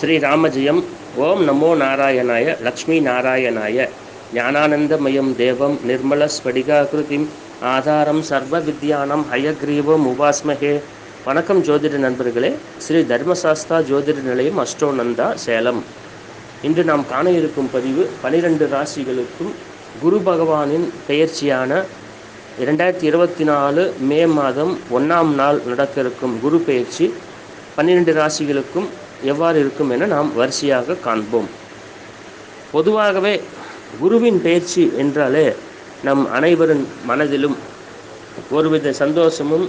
ஸ்ரீராமஜயம் ஓம் நமோ நாராயணாய லக்ஷ்மி நாராயணாய. ஞானானந்தமயம் தேவம் நிர்மலஸ்படிகாகிருதிம் ஆதாரம் சர்வ வித்யானம் ஹயக்ரீவம் உபாஸ்மகே வணக்கம் ஜோதிட நண்பர்களே. ஸ்ரீ தர்மசாஸ்தா ஜோதிட நிலையம் அஷ்டோநந்தா சேலம். இன்று நாம் காண இருக்கும் பதிவு பனிரெண்டு ராசிகளுக்கும் குரு பகவானின் பெயர்ச்சியான இரண்டாயிரத்தி இருபத்தி நாலு மே மாதம் ஒன்றாம் நாள் நடக்க இருக்கும் குரு பெயர்ச்சி. பன்னிரெண்டு ராசிகளுக்கும் எவ்வாறு இருக்கும் என நாம் வரிசையாக காண்போம். பொதுவாகவே குருவின் பெயர்ச்சி என்றாலே நம் அனைவரின் மனதிலும் ஒருவித சந்தோஷமும்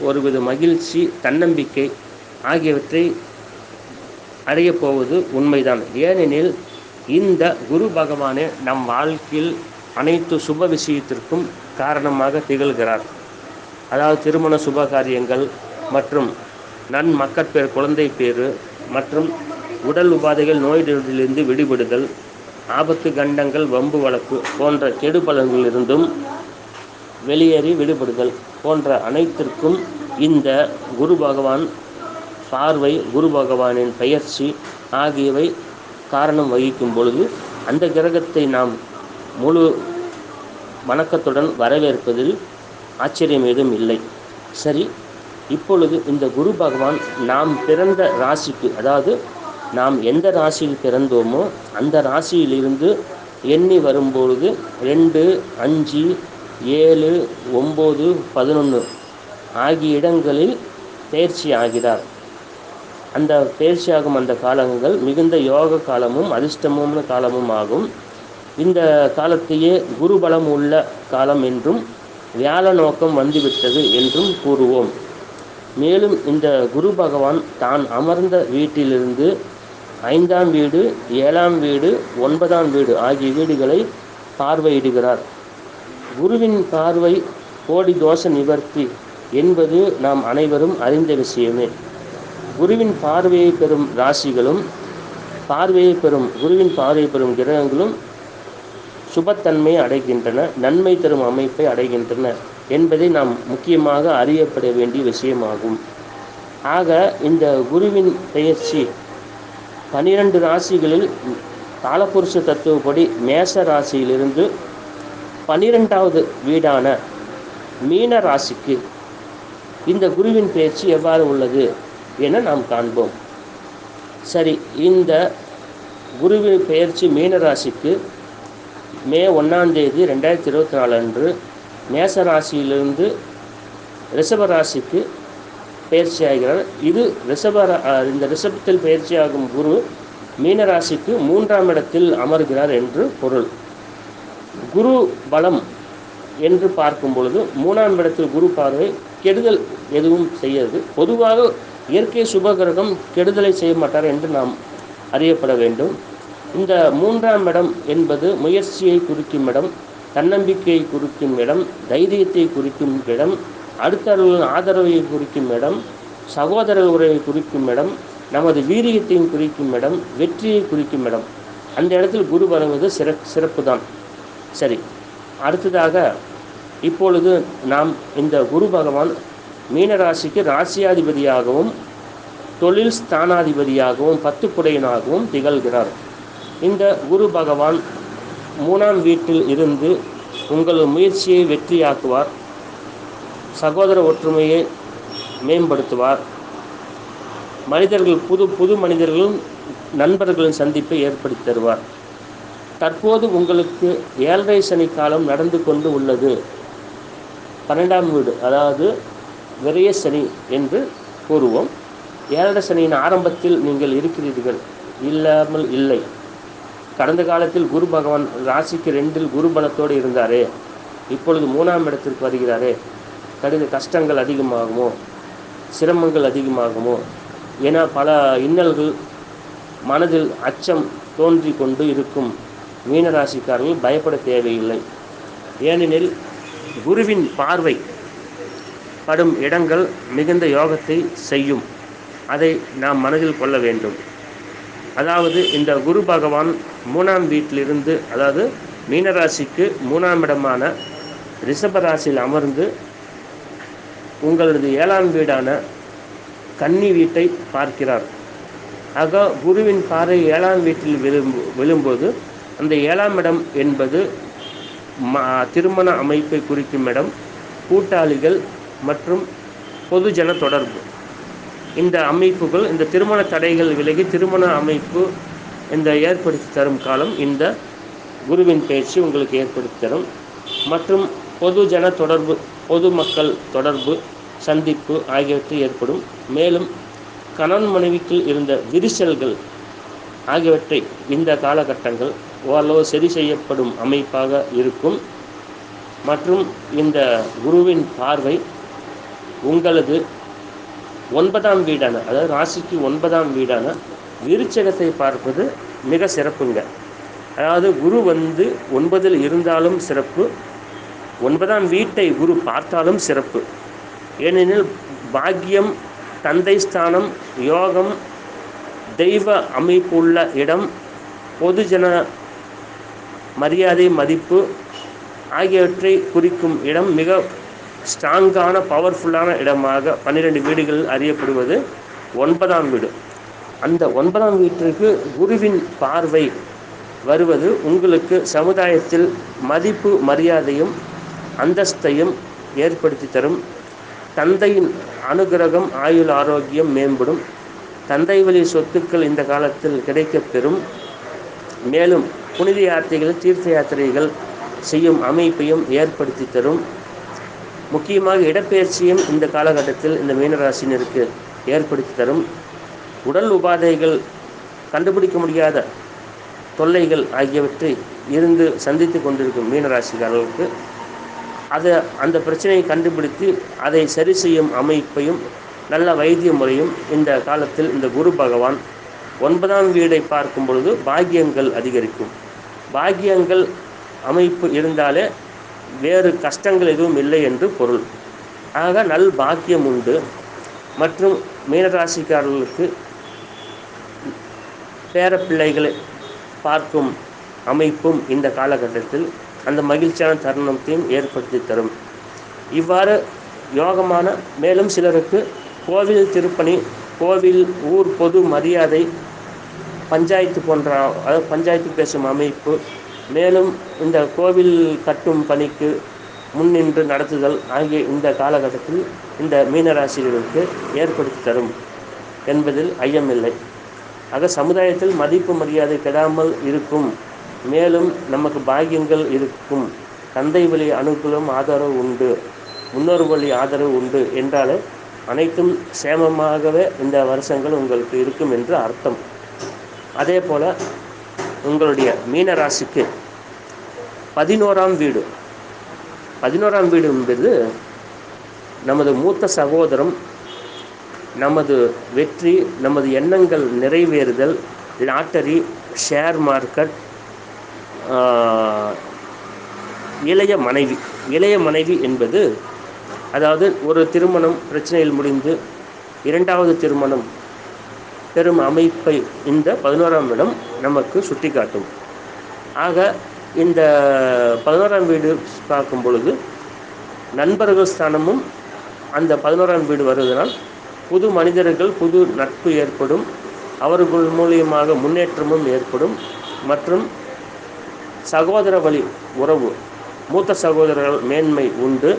ஒருவித மகிழ்ச்சி தன்னம்பிக்கை ஆகியவற்றை அடையப் போவது உண்மைதான். ஏனெனில் இந்த குரு பகவானே நம் வாழ்க்கையில் அனைத்து சுப விஷயத்திற்கும் காரணமாக திகழ்கிறார். அதாவது திருமண சுப காரியங்கள் மற்றும் நன் மக்கட்பேர் குழந்தை பேறு மற்றும் உடல் உபாதைகள் நோயிலிருந்து விடுபடுதல் ஆபத்து கண்டங்கள் வம்பு வழக்கு போன்ற கெடு பலன்களிலிருந்தும் வெளியேறி விடுபடுதல் போன்ற அனைத்திற்கும் இந்த குரு பகவான் பார்வை குரு பகவானின் பெயர்ச்சி ஆகியவை காரணம் வகிக்கும் பொழுது அந்த கிரகத்தை நாம் முழு வணக்கத்துடன் வரவேற்பதில் ஆச்சரியம் ஏதும் இல்லை. சரி இப்பொழுது இந்த குரு பகவான் நாம் பிறந்த ராசிக்கு அதாவது நாம் எந்த ராசியில் பிறந்தோமோ அந்த ராசியிலிருந்து எண்ணி வரும்பொழுது ரெண்டு அஞ்சு ஏழு ஒம்பது பதினொன்று ஆகிய இடங்களில் பயிற்சி ஆகிறார். அந்த பயிற்சியாகும் அந்த காலங்கள் மிகுந்த யோக காலமும் அதிர்ஷ்டமும் காலமும் ஆகும். இந்த காலத்தையே குருபலம் உள்ள காலம் என்றும் வியாழ நோக்கம் வந்துவிட்டது என்றும் கூறுவோம். மேலும் இந்த குரு பகவான் தான் அமர்ந்த வீட்டிலிருந்து ஐந்தாம் வீடு ஏழாம் வீடு ஒன்பதாம் வீடு ஆகிய வீடுகளை பார்வையிடுகிறார். குருவின் பார்வை கோடி தோஷ நிவர்த்தி என்பது நாம் அனைவரும் அறிந்த விஷயமே. குருவின் பார்வையை பெறும் ராசிகளும் பார்வையை பெறும் குருவின் பார்வையை பெறும் கிரகங்களும் சுபத்தன்மையை அடைகின்றன நன்மை தரும் அமைப்பை அடைகின்றன. என்பதை நாம் முக்கியமாக அறியப்பட வேண்டிய விஷயமாகும். ஆக இந்த குருவின் பெயர்ச்சி பனிரெண்டு ராசிகளில் காலபுருஷ தத்துவப்படி மேச ராசியிலிருந்து பனிரெண்டாவது வீடான மீன ராசிக்கு இந்த குருவின் பெயர்ச்சி எவ்வாறு உள்ளது என நாம் காண்போம். சரி இந்த குருவின் பெயர்ச்சி மீன ராசிக்கு மே ஒன்றாம் தேதி ரெண்டாயிரத்தி இருபத்தி நாலு அன்று மேச ராசியிலிருந்து ரிஷப ராசிக்கு பயிற்சி ஆகிறார். இது ரிஷப இந்த ரிஷபத்தில் பயிற்சியாகும் குரு மீன ராசிக்கு மூன்றாம் இடத்தில் அமர்கிறார் என்று பொருள். குரு பலம் என்று பார்க்கும் பொழுது மூணாம் இடத்தில் குரு பார்வை கெடுதல் எதுவும் செய்யாது. பொதுவாக இயற்கை சுபகிரகம் கெடுதலை செய்ய மாட்டார் என்று நாம் அறியப்பட வேண்டும். இந்த மூன்றாம் இடம் என்பது முயற்சியை குறிக்கும் இடம். தன்னம்பிக்கையை குறிக்கும் இடம் தைரியத்தை குறிக்கும் இடம் அடுத்தவர்களின் ஆதரவை குறிக்கும் இடம் சகோதர உறவை குறிக்கும் இடம் நமது வீரியத்தையும் குறிக்கும் இடம் வெற்றியை குறிக்கும் இடம். அந்த இடத்தில் குரு வழங்குவது சிற சிறப்பு தான் சரி அடுத்ததாக இப்பொழுது நாம் இந்த குரு பகவான் மீனராசிக்கு ராசியாதிபதியாகவும் தொழில் ஸ்தானாதிபதியாகவும் பத்துக்குடையனாகவும் திகழ்கிறார். இந்த குரு பகவான் மூணாம் வீட்டில் இருந்து உங்கள் முயற்சியை வெற்றியாக்குவார். சகோதர ஒற்றுமையை மேம்படுத்துவார். மனிதர்கள் புது புது மனிதர்களும் நண்பர்களின் சந்திப்பை ஏற்படுத்தி தருவார். தற்போது உங்களுக்கு ஏழரை சனி காலம் நடந்து கொண்டு உள்ளது. பன்னெண்டாம் வீடு அதாவது விரைய சனி என்று கூறுவோம். ஏழரை சனியின் ஆரம்பத்தில் நீங்கள் இருக்கிறீர்கள். இல்லாமல் இல்லை. கடந்த காலத்தில் குரு பகவான் ராசிக்கு ரெண்டில் குரு பலத்தோடு இருந்தாரே இப்பொழுது மூணாம் இடத்திற்கு வருகிறாரே. கடித கஷ்டங்கள் அதிகமாகுமோ? சிரமங்கள் அதிகமாகுமோ? ஏன்னா பல இன்னல்கள் மனதில் அச்சம் தோன்றி கொண்டு இருக்கும் மீனராசிக்காரர்கள் பயப்பட தேவையில்லை. ஏனெனில் குருவின் பார்வை படும் இடங்கள் மிகுந்த யோகத்தை செய்யும். அதை நாம் மனதில் கொள்ள வேண்டும். அதாவது இந்த குரு பகவான் மூணாம் வீட்டிலிருந்து அதாவது மீனராசிக்கு மூணாம் இடமான ரிஷபராசியில் அமர்ந்து உங்களது ஏழாம் வீடான கன்னி வீட்டை பார்க்கிறார். ஆக குருவின் பாறை ஏழாம் வீட்டில் விழும் விழும்போது அந்த ஏழாம் இடம் என்பது ம திருமண அமைப்பை குறிக்கும் இடம் கூட்டாளிகள் மற்றும் பொதுஜன தொடர்பு. இந்த அமைப்புகள் இந்த திருமண தடைகள் விலகி திருமண அமைப்பு இந்த ஏற்படுத்தி தரும் காலம் இந்த குருவின் பயிற்சி உங்களுக்கு ஏற்படுத்தி தரும். மற்றும் பொதுஜன தொடர்பு பொதுமக்கள் தொடர்பு சந்திப்பு ஆகியவற்றை ஏற்படும். மேலும் கணவன் மனைவிக்குள் இருந்த விரிசல்கள் ஆகியவற்றை இந்த காலகட்டங்கள் ஓரளவு சரி செய்யப்படும் அமைப்பாக இருக்கும். மற்றும் இந்த குருவின் பார்வை உங்களது ஒன்பதாம் வீடான அதாவது ராசிக்கு ஒன்பதாம் வீடான விருச்சகத்தை பார்ப்பது மிக சிறப்புங்க. அதாவது குரு வந்து ஒன்பதில் இருந்தாலும் சிறப்பு ஒன்பதாம் வீட்டை குரு பார்த்தாலும் சிறப்பு. ஏனெனில் பாக்கியம் தந்தை ஸ்தானம் யோகம் தெய்வ அமைப்புள்ள இடம் பொதுஜன மரியாதை மதிப்பு ஆகியவற்றை குறிக்கும் இடம் மிக ஸ்ட்ராங்கான பவர்ஃபுல்லான இடமாக பன்னிரெண்டு வீடுகளில் அறியப்படுவது ஒன்பதாம் வீடு. அந்த ஒன்பதாம் வீட்டிற்கு குருவின் பார்வை வருவது உங்களுக்கு சமுதாயத்தில் மதிப்பு மரியாதையும் அந்தஸ்தையும் ஏற்படுத்தி தரும். தந்தையின் அனுகிரகம் ஆயுள் ஆரோக்கியம் மேம்படும். தந்தை வழி சொத்துக்கள் இந்த காலத்தில் கிடைக்கப் பெறும் மேலும் புனித யாத்திரைகள் தீர்த்த யாத்திரைகள் செய்யும் அமைப்பையும் ஏற்படுத்தி தரும். முக்கியமாக இடப்பெயர்ச்சியும் இந்த காலகட்டத்தில் இந்த மீனராசினருக்கு ஏற்படுத்தி தரும். உடல் உபாதைகள் கண்டுபிடிக்க முடியாத தொல்லைகள் ஆகியவற்றை இருந்து சந்தித்து கொண்டிருக்கும் மீனராசிக்காரர்களுக்கு அதை அந்த பிரச்சனையை கண்டுபிடித்து அதை சரி செய்யும் அமைப்பையும் நல்ல வைத்திய முறையும் இந்த காலத்தில் இந்த குரு பகவான் ஒன்பதாம் வீடை பார்க்கும் பொழுது பாக்கியங்கள் அதிகரிக்கும். பாக்கியங்கள் அமைப்பு இருந்தாலே வேறு கஷ்டங்கள் எதுவும் இல்லை என்று பொருள். ஆக நல் பாக்கியம் உண்டு. மற்றும் மீனராசிக்காரர்களுக்கு பேரப்பிள்ளைகளை பார்க்கும் அமைப்பும் இந்த காலகட்டத்தில் அந்த மகிழ்ச்சியான தருணத்தையும் ஏற்படுத்தி தரும். இவ்வாறு யோகமான மேலும் சிலருக்கு கோவில் திருப்பணி கோவில் ஊர் பொது மரியாதை பஞ்சாயத்து போன்ற அதாவது பஞ்சாயத்து பேசும் அமைப்பு மேலும் இந்த கோவில் கட்டும் பணிக்கு முன்னின்று நடத்துதல் ஆகிய இந்த காலகட்டத்தில் இந்த மீனராசிகளுக்கு ஏற்படுத்தி தரும் என்பதில் ஐயமில்லை. ஆக சமுதாயத்தில் மதிப்பு மரியாதை கெடாமல் இருக்கும். மேலும் நமக்கு பாக்கியங்கள் இருக்கும். தந்தை வழி அனுகூலம் ஆதரவு உண்டு. முன்னோர் வழி ஆதரவு உண்டு என்றாலே அனைத்தும் சேமமாகவே இந்த வருஷங்கள் உங்களுக்கு இருக்கும் என்று அர்த்தம். அதே போல் உங்களுடைய மீன ராசிக்கு பதினோராம் வீடு. பதினோராம் வீடு என்பது நமது மூத்த சகோதரம் நமது வெற்றி நமது எண்ணங்கள் நிறைவேறுதல் லாட்டரி ஷேர் மார்க்கெட் இளைய மனைவி. இளைய மனைவி என்பது அதாவது ஒரு திருமணம் பிரச்சனையில் முடிந்து இரண்டாவது திருமணம் பெரும் அமைப்பை இந்த பதினோராம் இடம் நமக்கு சுட்டிக்காட்டும். ஆக இந்த பதினோராம் வீடு பார்க்கும் பொழுது நண்பர்கள் ஸ்தானமும் அந்த பதினோராம் வீடு வருவதனால் புது மனிதர்கள் புது நட்பு ஏற்படும். அவர்கள் மூலியமாக முன்னேற்றமும் ஏற்படும். மற்றும் சகோதர வழி உறவு மூத்த சகோதரர்கள் மேன்மை உண்டு.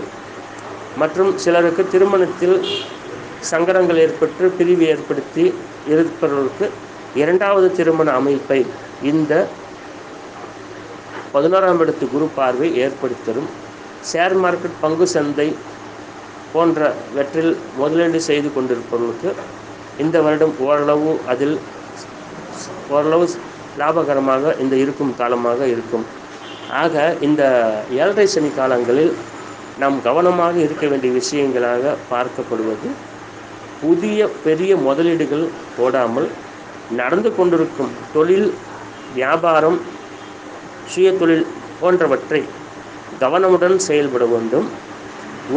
மற்றும் சிலருக்கு திருமணத்தில் சங்கடங்கள் ஏற்பட்டு பிரிவு ஏற்படுத்தி இருப்பவர்களுக்கு இரண்டாவது திருமண அமைப்பை இந்த பதினோராம் இடத்து குரு பார்வை ஏற்படுத்தி தரும் ஷேர் மார்க்கெட் பங்கு சந்தை போன்றவற்றில் முதலீடு செய்து கொண்டிருப்பவர்களுக்கு இந்த வருடம் ஓரளவு அதில் ஓரளவு லாபகரமாக இந்த இருக்கும் காலமாக இருக்கும். ஆக இந்த ஏழரை சனி காலங்களில் நாம் கவனமாக இருக்க வேண்டிய விஷயங்களாக பார்க்கப்படுவது புதிய பெரிய முதலீடுகள் போடாமல் நடந்து கொண்டிருக்கும் தொழில் வியாபாரம் சுய தொழில் போன்றவற்றை கவனமுடன் செயல்பட வேண்டும்.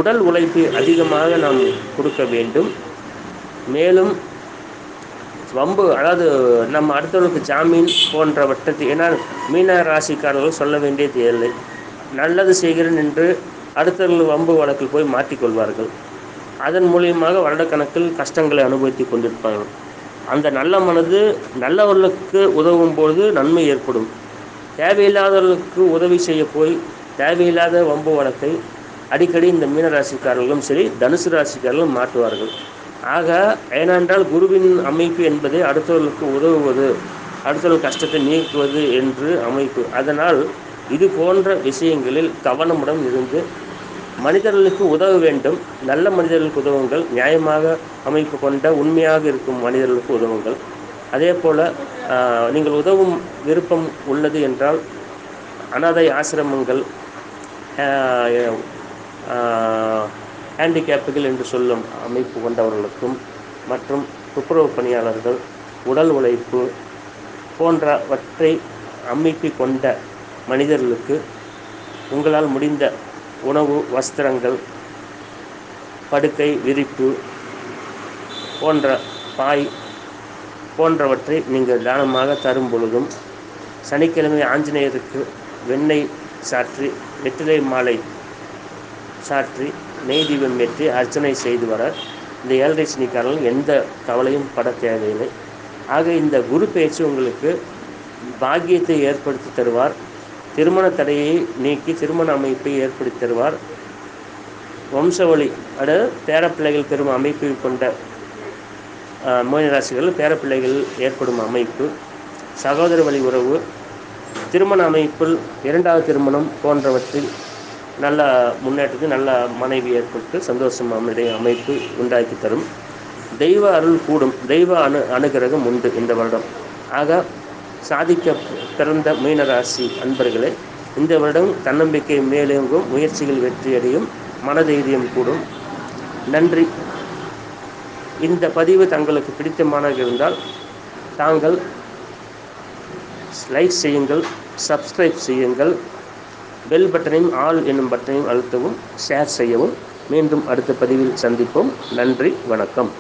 உடல் உழைப்பு அதிகமாக நாம் கொடுக்க வேண்டும். மேலும் வம்பு அதாவது நம்ம அடுத்தவர்களுக்கு ஜாமீன் போன்றவற்றத்தை ஏன்னா மீன ராசிக்காரர்கள் சொல்ல வேண்டியது இல்லை நல்லது செய்கிறேன் என்று அடுத்தவர்கள் வம்பு வழக்கில் போய் மாட்டிக்கொள்வார்கள் அதன் மூலியமாக வருடக்கணக்கில் கஷ்டங்களை அனுபவித்து கொண்டிருப்பார்கள். அந்த நல்ல மனது நல்லவர்களுக்கு உதவும் பொழுது நன்மை ஏற்படும். தேவையில்லாதவர்களுக்கு உதவி செய்ய போய் தேவையில்லாத வம்பு வழக்கை அடிக்கடி இந்த மீனராசிக்காரர்களும் சரி தனுசு ராசிக்காரர்களும் மாற்றுவார்கள். ஆக ஏனென்றால் குருவின் அமைப்பு என்பதை அடுத்தவர்களுக்கு உதவுவது அடுத்தவர்கள் கஷ்டத்தை நீக்குவது என்று அமைப்பு. அதனால் இது போன்ற விஷயங்களில் கவனமுடன் இருந்து மனிதர்களுக்கு உதவ வேண்டும். நல்ல மனிதர்களுக்கு உதவுங்கள். நியாயமாக அமைப்பு கொண்ட உண்மையாக இருக்கும் மனிதர்களுக்கு உதவுங்கள். அதே போல் நீங்கள் உதவும் விருப்பம் உள்ளது என்றால் அனாதை ஆசிரமங்கள் ஹேண்டிகேப்புகள் என்று சொல்லும் அமைப்பு கொண்டவர்களுக்கும் மற்றும் துப்புரவு பணியாளர்கள் உடல் உழைப்பு போன்றவற்றை அமைப்பு கொண்ட மனிதர்களுக்கு உங்களால் முடிந்த உணவு வஸ்திரங்கள் படுக்கை விரிப்பு போன்ற பாய் போன்றவற்றை நீங்கள் தானமாக தரும் பொழுதும் சனிக்கிழமை ஆஞ்சநேயருக்கு வெண்ணெய் சாற்றி வெற்றிலை மாலை சாற்றி நெய் தீபம் ஏற்றி அர்ச்சனை செய்து வர இந்த ஏழரை சனிக்காரர்கள் எந்த கவலையும் பட தேவையில்லை. ஆக இந்த குரு பேச்சு உங்களுக்கு பாக்கியத்தை ஏற்படுத்தி தருவார். திருமண தடையை நீக்கி திருமண அமைப்பை ஏற்படுத்தி தருவார். வம்சவழி அதாவது பேரப்பிள்ளைகள் பெறும் அமைப்பை கொண்ட மோனராசிகள் பேரப்பிள்ளைகள் ஏற்படும் அமைப்பு. சகோதர வழி உறவு திருமண அமைப்பில் இரண்டாவது திருமணம் போன்றவற்றில் நல்ல முன்னேற்றத்தை நல்ல மனைவி ஏற்பட்டு சந்தோஷம் அமைய அமைப்பு உண்டாக்கி தரும். தெய்வ அருள் கூடும். தெய்வ அனு அனுகிரகம் உண்டு இந்த வருடம். ஆக சாதிக்க பிறந்த மீனராசி அன்பர்களே இந்த வருடம் தன்னம்பிக்கை மேலோங்கும் முயற்சிகள் வெற்றியடையும் மனதைரியம் கூடும். நன்றி. இந்த பதிவு தங்களுக்கு பிடித்தமானதாக இருந்தால் தாங்கள் லைக் செய்யுங்கள் சப்ஸ்கிரைப் செய்யுங்கள். பெல் பட்டனையும் ஆல் என்னும் பட்டனையும் அழுத்தவும் ஷேர் செய்யவும். மீண்டும் அடுத்த பதிவில் சந்திப்போம். நன்றி வணக்கம்.